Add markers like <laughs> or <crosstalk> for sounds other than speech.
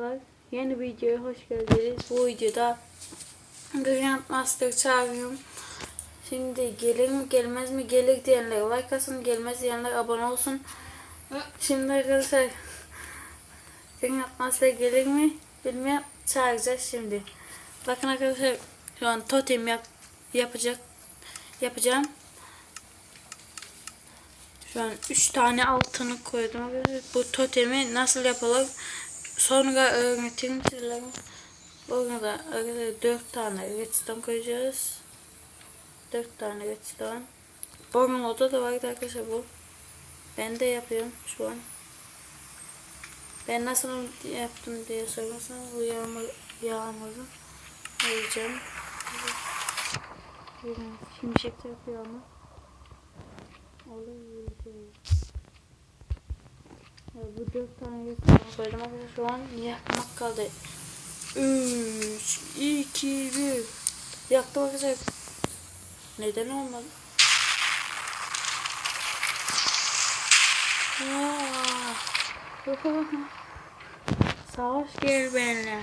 Arkadaşlar, Yeni videoya hoş geldiniz. Bu videoda Grand Master çağırıyorum. Şimdi gelir mi gelmez mi gelir diyenler like atsın gelmez diyenler abone olsun. Şimdi arkadaşlar Grand Master gelir mi bilmiyorum çağıracağız şimdi. Bakın arkadaşlar şu an totem yap, yapacak yapacağım. Şu an 3 tane altını koydum. Bu totemi nasıl yapılır sonra öğretirim sizlere. Burada arkadaşlar 4 tane redstone koyacağız. 4 tane redstone. Borun oda da vardı arkadaşlar bu. Ben de yapıyorum şu an. Ben nasıl yaptım diye sorarsanız bu yağmur, yağmuru vereceğim. Şimşek yapıyor ama. Olur. Bu dört tane resim koydum arkadaşlar şu an yakmak kaldı. 3, 2, 1 Yaktım arkadaşlar. Neden olmadı? <laughs> Savaş gel benimle.